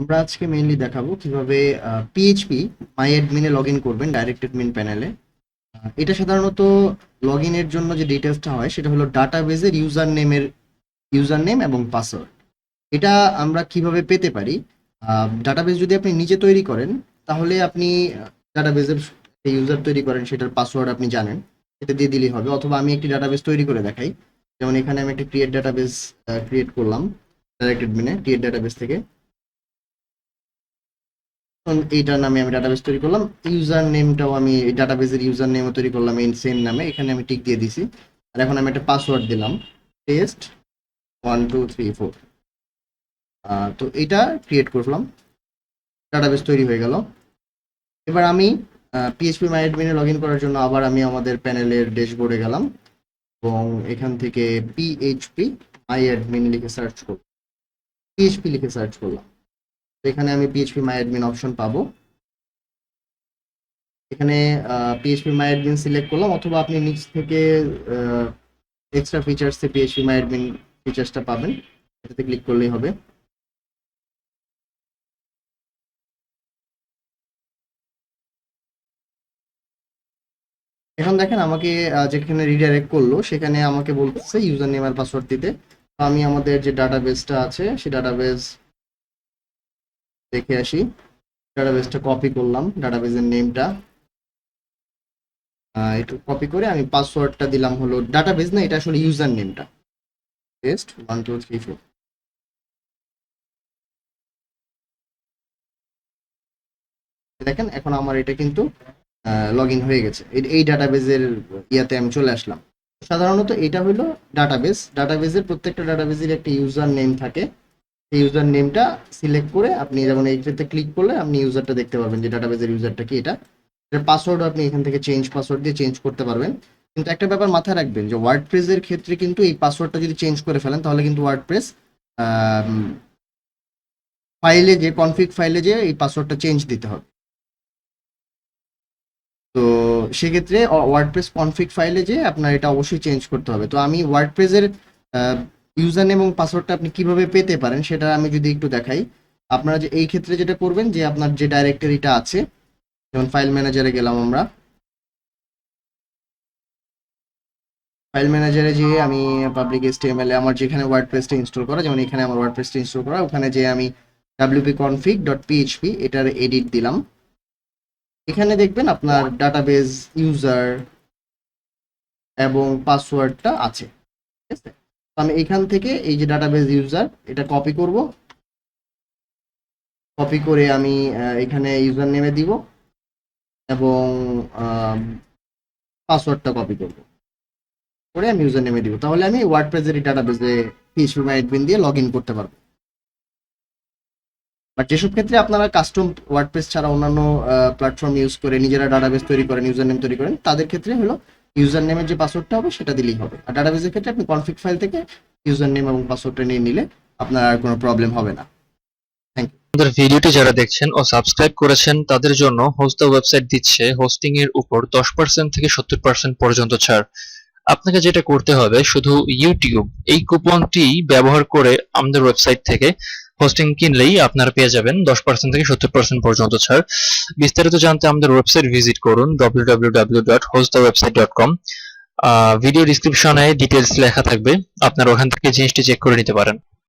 আমরা আজকে মেইনলি দেখাবো কীভাবে পিএইচপি মাই অ্যাডমিনে লগ ইন করবেন ডাইরেক্ট অ্যাডমিন প্যানেলে এটা সাধারণত লগ ইনের জন্য যে ডিটেলসটা হয়, সেটা হলো ডাটাবেজের ইউজার নেমের ইউজার নেম এবং পাসওয়ার্ড এটা আমরা কীভাবে পেতে পারি? ডাটাবেজ যদি আপনি নিজে তৈরি করেন, তাহলে আপনি ডাটাবেজের ইউজার তৈরি করেন, সেটার পাসওয়ার্ড আপনি জানেন। এটা দিয়ে দিলেই হবে। অথবা আমি একটি ডাটাবেজ তৈরি করে দেখাই। যেমন এখানে আমি একটা ক্রিয়েট ডাটাবেজ ক্রিয়েট করলাম ডাইরেক্ট অ্যাডমিনে ক্রিয়েট ডাটাবেজ থেকে। এইটার নামে আমি ডাটাবেস তৈরি করলাম। ইউজার নেমটাও আমি ডাটাবেসের ইউজার নেমও তৈরি করলাম এই সেম নামে। এখানে আমি টিক দিয়ে দিছি আর এখন আমি একটা পাসওয়ার্ড দিলাম। Test one two three four তো এটা ক্রিয়েট করলাম ডাটাবেস তৈরি হয়ে গেল। এবার আমি পিএইচপি মাই অ্যাডমিনে লগ ইন করার জন্য আবার আমি আমাদের প্যানেলের ড্যাশবোর্ডে গেলাম। এবং এখান থেকে পিএইচপি মাই অ্যাডমিন লিখে সার্চ করব পিএইচপি লিখে সার্চ করলাম। এখানে আমি পিএইচপি মাই অ্যাডমিন অপশন পাবো। এখানে পিএইচপি মাই অ্যাডমিন সিলেক্ট করলাম, অথবা আপনি নিচ থেকে এক্সট্রা ফিচার্সে পিএইচপি মাই অ্যাডমিন ফিচার্সটা পাবেন। এটাতে ক্লিক করলেই হবে। এখন দেখেন আমাকে যেখানে রিডাইরেক্ট করল, সেখানে আমাকে বলতেছে ইউজার নেম আর পাসওয়ার্ড দিতে আমি আমাদের যে ডাটাবেসটা আছে সেই ডাটাবেস দেখে আসি। ডাটাবেসটা কপি করলাম ডাটাবেসের নেমটা একটু কপি করে আমি পাসওয়ার্ডটা দিলাম হলো ডাটাবেস না, এটা আসলে ইউজার নেমটা test one two three four দেখেন, এখন আমার এটা কিন্তু লগ ইন হয়ে গেছে। এই- ডাটাবেজের ইয়াতে আমি চলে আসলাম। সাধারণত এটা হলো ডাটাবেস ডাটাবেজের প্রত্যেকটা ডাটাবেজের একটা ইউজার নেম থাকে। ইউজার নেমটা সিলেক্ট করে আপনি যেমন এইটাতে ক্লিক করলে আপনি ইউজারটা দেখতে পারবেন যে ডাটাবেজের ইউজারটা কি এটা। পাসওয়ার্ড আপনি এখান থেকে চেঞ্জ পাসওয়ার্ড দিয়ে চেঞ্জ করতে পারবেন। কিন্তু একটা ব্যাপার মাথায় রাখবেন যে ওয়ার্ড প্রেসের ক্ষেত্রে কিন্তু এই পাসওয়ার্ডটা যদি চেঞ্জ করে ফেলেন তাহলে কিন্তু ওয়ার্ড প্রেস ফাইলে যে কনফিগ ফাইলে যে এই পাসওয়ার্ডটা চেঞ্জ দিতে হবে। তো সেক্ষেত্রে ওয়ার্ডপ্রেস কনফিগ ফাইলে যে আপনার এটা অবশ্যই চেঞ্জ করতে হবে। তো আমি ওয়ার্ডপ্রেসের ইউজার নেম এবং পাসওয়ার্ডটা আপনি কীভাবে পেতে পারেন সেটা আমি যদি একটু দেখাই। আপনারা যে এই ক্ষেত্রে যেটা করবেন যে আপনার যে ডাইরেক্টরিটা আছে, যেমন ফাইল ম্যানেজারে গেলাম আমরা। ফাইল ম্যানেজারে যে আমি পাবলিক এসটিএমএল আমার যেখানে ওয়ার্ডপ্রেসটা ইনস্টল করা, যেমন এখানে আমার ওয়ার্ডপ্রেসটা ইনস্টল করা, ওখানে যে আমি ডাব্লিউপি কনফিগ ডট পিএইচপি এটার এডিট দিলাম। এখানে দেখবেন আপনার ডাটাবেজ ইউজার এবং পাসওয়ার্ডটা আছে। ঠিক আছে? আমি এখান থেকে এই যে ডাটাবেজ ইউজার এটা কপি করব। কপি করে আমি এখানে ইউজার নেমে দিব এবং পাসওয়ার্ডটা কপি করব। করে আমি ইউজার নেমে দিব। তাহলে আমি ওয়ার্ডপ্রেসের এই ডাটাবেজে পিএইচপি মাই অ্যাডমিন দিয়ে লগ ইন করতে পারব। বাট যেসব ক্ষেত্রে আপনারা কাস্টম ওয়ার্ডপ্রেস ছাড়া অন্যান্য প্ল্যাটফর্ম ইউজ করে, নিজেরা ডাটাবেস তৈরি করেন ইউজার নেম তৈরি করেন, তাদের ক্ষেত্রে হলো ইউজার নেমের যে পাসওয়ার্ডটা হবে সেটা দিলেই হবে। আর ডাটাবেসের ক্ষেত্রে আপনি কনফিগ ফাইল থেকে ইউজার নেম এবং পাসওয়ার্ডটা নিয়ে নিলে আপনার আর কোনো প্রবলেম হবে না। আমাদের ভিডিওটি যারা দেখছেন ও সাবস্ক্রাইব করেছেন, তাদের জন্য হোস্ট ওয়েবসাইট দিচ্ছে হোস্টিং এর উপর দশ পার্সেন্ট থেকে সত্তর পার্সেন্ট পর্যন্ত ছাড়। আপনাকে যেটা করতে হবে, শুধু ইউটিউব এই কুপনটি ব্যবহার করে আমাদের ওয়েবসাইট থেকে হোস্টিং কিনলেই আপনারা পেয়ে যাবেন দশ পার্সেন্ট থেকে সত্তর পার্সেন্ট পর্যন্ত ছাড়। বিস্তারিত জানতে আমাদের ওয়েবসাইট ভিজিট করুন www.hostthewebsite.com ভিডিও ডিসক্রিপশনে ডিটেলস লেখা থাকবে। আপনারা ওখান থেকে জিনিসটি চেক করে নিতে পারেন।